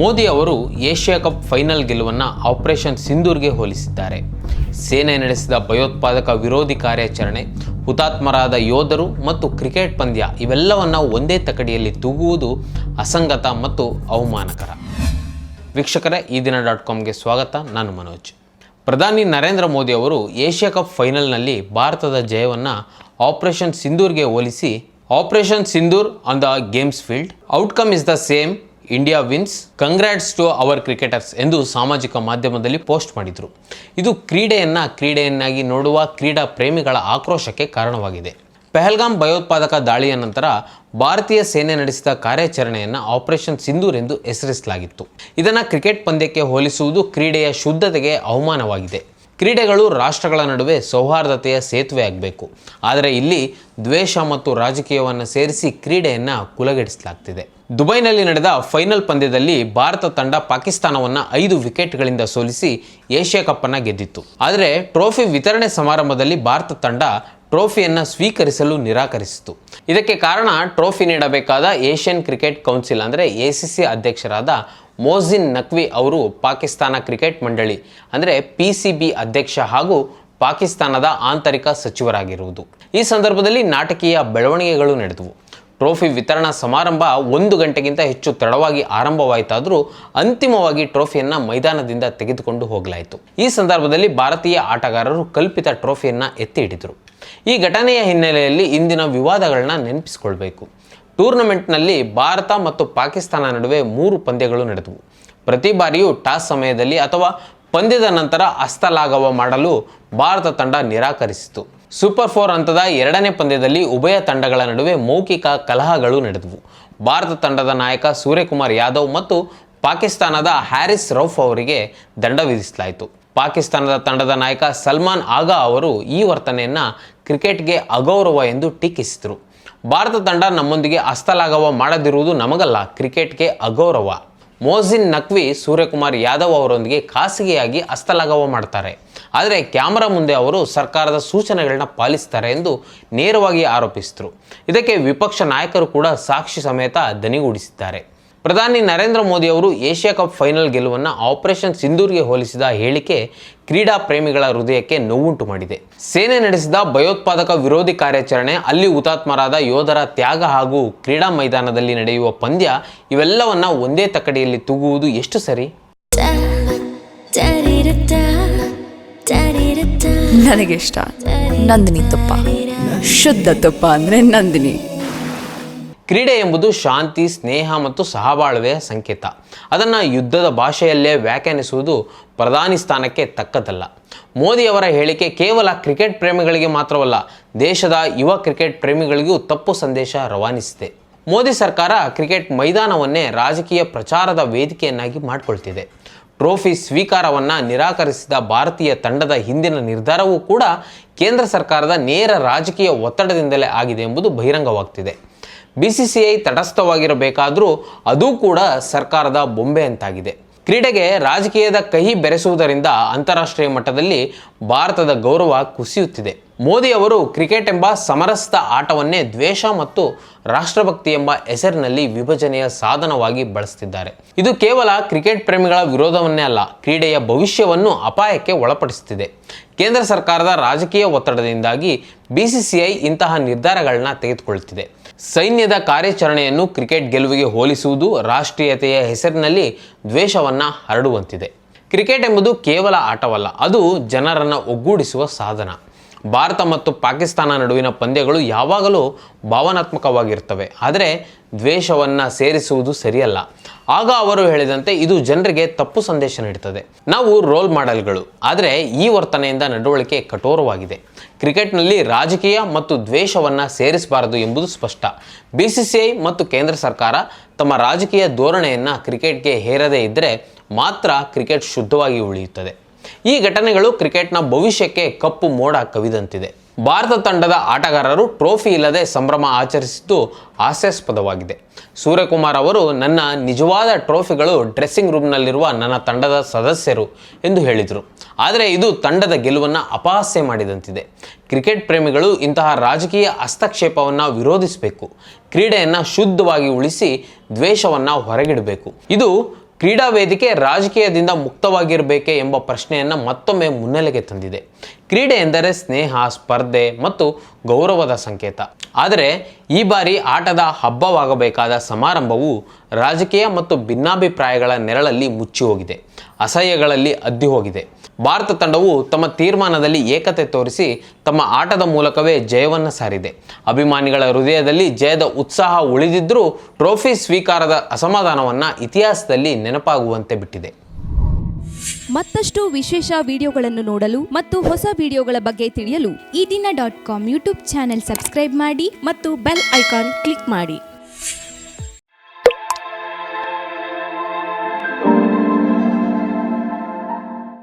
ಮೋದಿ ಅವರು Asia cup final ಗೆಲುವನ್ನು operation ಸಿಂಧೂರ್ಗೆ ಹೋಲಿಸಿದ್ದಾರೆ. ಸೇನೆ ನಡೆಸಿದ ಭಯೋತ್ಪಾದಕ ವಿರೋಧಿ ಕಾರ್ಯಾಚರಣೆ, ಹುತಾತ್ಮರಾದ ಯೋಧರು ಮತ್ತು ಕ್ರಿಕೆಟ್ ಪಂದ್ಯ ಇವೆಲ್ಲವನ್ನು ಒಂದೇ ತಕಡಿಯಲ್ಲಿ ತೂಗುವುದು ಅಸಂಗತ ಮತ್ತು ಅವಮಾನಕರ. ವೀಕ್ಷಕರೇ, ಈ ದಿನ ಡಾಟ್ ಕಾಮ್ಗೆ ಸ್ವಾಗತ. ನಾನು ಮನೋಜ್. ಪ್ರಧಾನಿ ನರೇಂದ್ರ ಮೋದಿ ಅವರು ಏಷ್ಯಾ ಕಪ್ ಫೈನಲ್ನಲ್ಲಿ ಭಾರತದ ಜಯವನ್ನು ಆಪರೇಷನ್ ಸಿಂಧೂರ್ಗೆ ಹೋಲಿಸಿ, operation Sindoor on the games field, outcome is the same India wins congrats to our cricketers ಎಂದು ಸಾಮಾಜಿಕ ಮಾಧ್ಯಮದಲ್ಲಿ ಪೋಸ್ಟ್ ಮಾಡಿದರು. ಇದು ಕ್ರೀಡೆಯನ್ನು ಕ್ರೀಡೆಯನ್ನಾಗಿ ನೋಡುವ ಕ್ರೀಡಾ ಪ್ರೇಮಿಗಳ ಆಕ್ರೋಶಕ್ಕೆ ಕಾರಣವಾಗಿದೆ. ಪೆಹಲ್ಗಾಮ್ ಭಯೋತ್ಪಾದಕ ದಾಳಿಯ ನಂತರ ಭಾರತೀಯ ಸೇನೆ ನಡೆಸಿದ ಕಾರ್ಯಾಚರಣೆಯನ್ನು ಆಪರೇಷನ್ ಸಿಂಧೂರ್ ಎಂದು ಹೆಸರಿಸಲಾಗಿತ್ತು. ಇದನ್ನು ಕ್ರಿಕೆಟ್ ಪಂದ್ಯಕ್ಕೆ ಹೋಲಿಸುವುದು ಕ್ರೀಡೆಯ ಶುದ್ಧತೆಗೆ ಅವಮಾನವಾಗಿದೆ. ಕ್ರೀಡೆಗಳು ರಾಷ್ಟ್ರಗಳ ನಡುವೆ ಸೌಹಾರ್ದತೆಯ ಸೇತುವೆ ಆಗಬೇಕು. ಆದರೆ ಇಲ್ಲಿ ದ್ವೇಷ ಮತ್ತು ರಾಜಕೀಯವನ್ನು ಸೇರಿಸಿ ಕ್ರೀಡೆಯನ್ನು ಕುಲಗೆಡಿಸಲಾಗ್ತಿದೆ. ದುಬೈನಲ್ಲಿ ನಡೆದ ಫೈನಲ್ ಪಂದ್ಯದಲ್ಲಿ ಭಾರತ ತಂಡ ಪಾಕಿಸ್ತಾನವನ್ನು ಐದು ವಿಕೆಟ್ಗಳಿಂದ ಸೋಲಿಸಿ ಏಷ್ಯಾ ಕಪ್ಪನ್ನು ಗೆದ್ದಿತ್ತು. ಆದರೆ ಟ್ರೋಫಿ ವಿತರಣೆ ಸಮಾರಂಭದಲ್ಲಿ ಭಾರತ ತಂಡ ಟ್ರೋಫಿಯನ್ನು ಸ್ವೀಕರಿಸಲು ನಿರಾಕರಿಸಿತು ಇದಕ್ಕೆ ಕಾರಣ ಟ್ರೋಫಿ ನೀಡಬೇಕಾದ ಏಷ್ಯನ್ ಕ್ರಿಕೆಟ್ ಕೌನ್ಸಿಲ್ ಅಂದರೆ ಎ ಸಿ ಸಿ ಅಧ್ಯಕ್ಷರಾದ ಮೋಜಿನ್ ನಕ್ವಿ ಅವರು ಪಾಕಿಸ್ತಾನ ಕ್ರಿಕೆಟ್ ಮಂಡಳಿ ಅಂದರೆ ಪಿ ಸಿ ಬಿ ಅಧ್ಯಕ್ಷ ಹಾಗೂ ಪಾಕಿಸ್ತಾನದ ಆಂತರಿಕ ಸಚಿವರಾಗಿರುವುದು. ಈ ಸಂದರ್ಭದಲ್ಲಿ ನಾಟಕೀಯ ಬೆಳವಣಿಗೆಗಳು ನಡೆದವು. ಟ್ರೋಫಿ ವಿತರಣಾ ಸಮಾರಂಭ ಒಂದು ಗಂಟೆಗಿಂತ ಹೆಚ್ಚು ತಡವಾಗಿ ಆರಂಭವಾಯಿತಾದರೂ ಅಂತಿಮವಾಗಿ ಟ್ರೋಫಿಯನ್ನು ಮೈದಾನದಿಂದ ತೆಗೆದುಕೊಂಡು ಹೋಗಲಾಯಿತು. ಈ ಸಂದರ್ಭದಲ್ಲಿ ಭಾರತೀಯ ಆಟಗಾರರು ಕಲ್ಪಿತ ಟ್ರೋಫಿಯನ್ನು ಎತ್ತಿ ಹಿಡಿದರು ಈ ಘಟನೆಯ ಹಿನ್ನೆಲೆಯಲ್ಲಿ ಇಂದಿನ ವಿವಾದಗಳನ್ನ ನೆನಪಿಸಿಕೊಳ್ಬೇಕು. ಟೂರ್ನಮೆಂಟ್ನಲ್ಲಿ ಭಾರತ ಮತ್ತು ಪಾಕಿಸ್ತಾನ ನಡುವೆ ಮೂರು ಪಂದ್ಯಗಳು ನಡೆದವು. ಪ್ರತಿ ಬಾರಿಯೂ ಟಾಸ್ ಸಮಯದಲ್ಲಿ ಅಥವಾ ಪಂದ್ಯದ ನಂತರ ಹಸ್ತಲಾಘವ ಮಾಡಲು ಭಾರತ ತಂಡ ನಿರಾಕರಿಸಿತು. ಸೂಪರ್ ಫೋರ್ ಹಂತದ ಎರಡನೇ ಪಂದ್ಯದಲ್ಲಿ ಉಭಯ ತಂಡಗಳ ನಡುವೆ ಮೌಖಿಕ ಕಲಹಗಳು ನಡೆದವು. ಭಾರತ ತಂಡದ ನಾಯಕ ಸೂರ್ಯಕುಮಾರ್ ಯಾದವ್ ಮತ್ತು ಪಾಕಿಸ್ತಾನದ ಹ್ಯಾರಿಸ್ ರೌಫ್ ಅವರಿಗೆ ದಂಡ ವಿಧಿಸಲಾಯಿತು. ಪಾಕಿಸ್ತಾನದ ತಂಡದ ನಾಯಕ ಸಲ್ಮಾನ್ ಆಗಾ ಅವರು ಈ ವರ್ತನೆಯನ್ನು ಕ್ರಿಕೆಟ್ಗೆ ಅಗೌರವ ಎಂದು ಟೀಕಿಸಿದರು. ಭಾರತ ತಂಡ ನಮ್ಮೊಂದಿಗೆ ಹಸ್ತಲಾಘವ ಮಾಡದಿರುವುದು ನಮಗಲ್ಲ, ಕ್ರಿಕೆಟ್ಗೆ ಅಗೌರವ. ಮೋಜಿನ್ ನಕ್ವಿ ಸೂರ್ಯಕುಮಾರ್ ಯಾದವ್ ಅವರೊಂದಿಗೆ ಖಾಸಗಿಯಾಗಿ ಹಸ್ತಲಾಘವ ಮಾಡ್ತಾರೆ. ಆದರೆ ಕ್ಯಾಮರಾ ಮುಂದೆ ಅವರು ಸರ್ಕಾರದ ಸೂಚನೆಗಳನ್ನ ಪಾಲಿಸ್ತಾರೆ ಎಂದು ನೇರವಾಗಿ ಆರೋಪಿಸಿದರು. ಇದಕ್ಕೆ ವಿಪಕ್ಷ ನಾಯಕರು ಕೂಡ ಸಾಕ್ಷಿ ಸಮೇತ ದನಿಗೂಡಿಸಿದ್ದಾರೆ ಪ್ರಧಾನಿ ನರೇಂದ್ರ ಮೋದಿ ಅವರು ಏಷ್ಯಾ ಕಪ್ ಫೈನಲ್ ಗೆಲುವನ್ನು ಆಪರೇಷನ್ ಸಿಂಧೂರ್ಗೆ ಹೋಲಿಸಿದ ಹೇಳಿಕೆ ಕ್ರೀಡಾ ಪ್ರೇಮಿಗಳ ಹೃದಯಕ್ಕೆ ನೋವುಂಟು ಮಾಡಿದೆ. ಸೇನೆ ನಡೆಸಿದ ಭಯೋತ್ಪಾದಕ ವಿರೋಧಿ ಕಾರ್ಯಾಚರಣೆ, ಅಲ್ಲಿ ಹುತಾತ್ಮರಾದ ಯೋಧರ ತ್ಯಾಗ ಹಾಗೂ ಕ್ರೀಡಾ ಮೈದಾನದಲ್ಲಿ ನಡೆಯುವ ಪಂದ್ಯ, ಇವೆಲ್ಲವನ್ನ ಒಂದೇ ತಕ್ಕಡಿಯಲ್ಲಿ ತೂಗುವುದು ಎಷ್ಟು ಸರಿ? ನನಗಿಷ್ಟ ನಂದಿನಿ ತುಪ್ಪ. ಶುದ್ಧ ತುಪ್ಪ ಅಂದರೆ ನಂದಿನಿ. ಕ್ರೀಡೆ ಎಂಬುದು ಶಾಂತಿ, ಸ್ನೇಹ ಮತ್ತು ಸಹಬಾಳ್ವೆಯ ಸಂಕೇತ. ಅದನ್ನು ಯುದ್ಧದ ಭಾಷೆಯಲ್ಲೇ ವ್ಯಾಖ್ಯಾನಿಸುವುದು ಪ್ರಧಾನಿ ಸ್ಥಾನಕ್ಕೆ ತಕ್ಕದಲ್ಲ ಮೋದಿಯವರ ಹೇಳಿಕೆ ಕೇವಲ ಕ್ರಿಕೆಟ್ ಪ್ರೇಮಿಗಳಿಗೆ ಮಾತ್ರವಲ್ಲ, ದೇಶದ ಯುವ ಕ್ರಿಕೆಟ್ ಪ್ರೇಮಿಗಳಿಗೂ ತಪ್ಪು ಸಂದೇಶ ರವಾನಿಸಿದೆ. ಮೋದಿ ಸರ್ಕಾರ ಕ್ರಿಕೆಟ್ ಮೈದಾನವನ್ನೇ ರಾಜಕೀಯ ಪ್ರಚಾರದ ವೇದಿಕೆಯನ್ನಾಗಿ ಮಾಡಿಕೊಳ್ತಿದೆ. ಟ್ರೋಫಿ ಸ್ವೀಕಾರವನ್ನು ನಿರಾಕರಿಸಿದ ಭಾರತೀಯ ತಂಡದ ಹಿಂದಿನ ನಿರ್ಧಾರವೂ ಕೂಡ ಕೇಂದ್ರ ಸರ್ಕಾರದ ನೇರ ರಾಜಕೀಯ ಒತ್ತಡದಿಂದಲೇ ಆಗಿದೆ ಎಂಬುದು ಬಹಿರಂಗವಾಗ್ತಿದೆ. ಬಿ ಸಿ ಸಿ ಐ ತಟಸ್ಥವಾಗಿರಬೇಕಾದರೂ ಅದೂ ಕೂಡ ಸರ್ಕಾರದ ಬೊಂಬೆ ಅಂತಾಗಿದೆ. ಕ್ರೀಡೆಗೆ ರಾಜಕೀಯದ ಕಹಿ ಬೆರೆಸುವುದರಿಂದ ಅಂತಾರಾಷ್ಟ್ರೀಯ ಮಟ್ಟದಲ್ಲಿ ಭಾರತದ ಗೌರವ ಕುಸಿಯುತ್ತಿದೆ. ಮೋದಿ ಅವರು ಕ್ರಿಕೆಟ್ ಎಂಬ ಸಮರಸ್ಥ ಆಟವನ್ನೇ ದ್ವೇಷ ಮತ್ತು ರಾಷ್ಟ್ರಭಕ್ತಿ ಎಂಬ ಹೆಸರಿನಲ್ಲಿ ವಿಭಜನೆಯ ಸಾಧನವಾಗಿ ಬಳಸ್ತಿದ್ದಾರೆ. ಇದು ಕೇವಲ ಕ್ರಿಕೆಟ್ ಪ್ರೇಮಿಗಳ ವಿರೋಧವನ್ನೇ ಅಲ್ಲ, ಕ್ರೀಡೆಯ ಭವಿಷ್ಯವನ್ನು ಅಪಾಯಕ್ಕೆ ಒಳಪಡಿಸುತ್ತಿದೆ. ಕೇಂದ್ರ ಸರ್ಕಾರದ ರಾಜಕೀಯ ಒತ್ತಡದಿಂದಾಗಿ ಬಿಸಿಸಿಐ ಇಂತಹ ನಿರ್ಧಾರಗಳನ್ನ ತೆಗೆದುಕೊಳ್ಳುತ್ತಿದೆ. ಸೈನ್ಯದ ಕಾರ್ಯಾಚರಣೆಯನ್ನು ಕ್ರಿಕೆಟ್ ಗೆಲುವಿಗೆ ಹೋಲಿಸುವುದು ರಾಷ್ಟ್ರೀಯತೆಯ ಹೆಸರಿನಲ್ಲಿ ದ್ವೇಷವನ್ನು ಹರಡುವಂತಿದೆ. ಕ್ರಿಕೆಟ್ ಎಂಬುದು ಕೇವಲ ಆಟವಲ್ಲ, ಅದು ಜನರನ್ನು ಒಗ್ಗೂಡಿಸುವ ಸಾಧನ. ಭಾರತ ಮತ್ತು ಪಾಕಿಸ್ತಾನ ನಡುವಿನ ಪಂದ್ಯಗಳು ಯಾವಾಗಲೂ ಭಾವನಾತ್ಮಕವಾಗಿರ್ತವೆ. ಆದರೆ ದ್ವೇಷವನ್ನು ಸೇರಿಸುವುದು ಸರಿಯಲ್ಲ. ಆಗ ಅವರು ಹೇಳಿದಂತೆ ಇದು ಜನರಿಗೆ ತಪ್ಪು ಸಂದೇಶ ನೀಡುತ್ತದೆ ನಾವು ರೋಲ್ ಮಾಡೆಲ್ಗಳು. ಆದರೆ ಈ ವರ್ತನೆಯಿಂದ ನಡವಳಿಕೆ ಕಠೋರವಾಗಿದೆ. ಕ್ರಿಕೆಟ್ನಲ್ಲಿ ರಾಜಕೀಯ ಮತ್ತು ದ್ವೇಷವನ್ನು ಸೇರಿಸಬಾರದು ಎಂಬುದು ಸ್ಪಷ್ಟ. ಬಿ ಸಿ ಐ ಮತ್ತು ಕೇಂದ್ರ ಸರ್ಕಾರ ತಮ್ಮ ರಾಜಕೀಯ ಧೋರಣೆಯನ್ನು ಕ್ರಿಕೆಟ್ಗೆ ಹೇರದೇ ಇದ್ದರೆ ಮಾತ್ರ ಕ್ರಿಕೆಟ್ ಶುದ್ಧವಾಗಿ ಉಳಿಯುತ್ತದೆ. ಈ ಘಟನೆಗಳು ಕ್ರಿಕೆಟ್ನ ಭವಿಷ್ಯಕ್ಕೆ ಕಪ್ಪು ಮೋಡ ಕವಿದಂತಿದೆ. ಭಾರತ ತಂಡದ ಆಟಗಾರರು ಟ್ರೋಫಿ ಇಲ್ಲದೆ ಸಂಭ್ರಮ ಆಚರಿಸಿದ್ದು ಹಾಸ್ಯಾಸ್ಪದವಾಗಿದೆ. ಸೂರ್ಯಕುಮಾರ್ ಅವರು, ನನ್ನ ನಿಜವಾದ ಟ್ರೋಫಿಗಳು ಡ್ರೆಸ್ಸಿಂಗ್ ರೂಮ್ನಲ್ಲಿರುವ ನನ್ನ ತಂಡದ ಸದಸ್ಯರು ಎಂದು ಹೇಳಿದರು. ಆದರೆ ಇದು ತಂಡದ ಗೆಲುವನ್ನು ಅಪಹಾಸ್ಯ ಮಾಡಿದಂತಿದೆ. ಕ್ರಿಕೆಟ್ ಪ್ರೇಮಿಗಳು ಇಂತಹ ರಾಜಕೀಯ ಹಸ್ತಕ್ಷೇಪವನ್ನು ವಿರೋಧಿಸಬೇಕು. ಕ್ರೀಡೆಯನ್ನು ಶುದ್ಧವಾಗಿ ಉಳಿಸಿ ದ್ವೇಷವನ್ನು ಹೊರಗಿಡಬೇಕು. ಇದು ಕ್ರೀಡಾ ವೇದಿಕೆ ರಾಜಕೀಯದಿಂದ ಮುಕ್ತವಾಗಿರಬೇಕೆ ಎಂಬ ಪ್ರಶ್ನೆಯನ್ನು ಮತ್ತೊಮ್ಮೆ ಮುನ್ನೆಲೆಗೆ ತಂದಿದೆ. ಕ್ರೀಡೆ ಎಂದರೆ ಸ್ನೇಹ, ಸ್ಪರ್ಧೆ ಮತ್ತು ಗೌರವದ ಸಂಕೇತ. ಆದರೆ ಈ ಬಾರಿ ಆಟದ ಹಬ್ಬವಾಗಬೇಕಾದ ಸಮಾರಂಭವು ರಾಜಕೀಯ ಮತ್ತು ಭಿನ್ನಾಭಿಪ್ರಾಯಗಳ ನೆರಳಲ್ಲಿ ಮುಚ್ಚಿ ಹೋಗಿದೆ. ಅಸಹ್ಯಗಳಲ್ಲಿ ಅದ್ದಿ ಹೋಗಿದೆ. ಭಾರತ ತಂಡವು ತಮ್ಮ ತೀರ್ಮಾನದಲ್ಲಿ ಏಕತೆ ತೋರಿಸಿ ತಮ್ಮ ಆಟದ ಮೂಲಕವೇ ಜಯವನ್ನು ಸಾರಿದೆ. ಅಭಿಮಾನಿಗಳ ಹೃದಯದಲ್ಲಿ ಜಯದ ಉತ್ಸಾಹ ಉಳಿದಿದ್ದರೂ ಟ್ರೋಫಿ ಸ್ವೀಕಾರದ ಅಸಮಾಧಾನವನ್ನು ಇತಿಹಾಸದಲ್ಲಿ ನೆನಪಾಗುವಂತೆ ಬಿಟ್ಟಿದೆ. ಮತ್ತಷ್ಟು ವಿಶೇಷ ವಿಡಿಯೋಗಳನ್ನು ನೋಡಲು ಮತ್ತು ಹೊಸ ವಿಡಿಯೋಗಳ ಬಗ್ಗೆ ತಿಳಿಯಲು Eedina dot com YouTube channel subscribe ಮಾಡಿ ಮತ್ತು ಬೆಲ್ ಐಕಾನ್ ಕ್ಲಿಕ್ ಮಾಡಿ.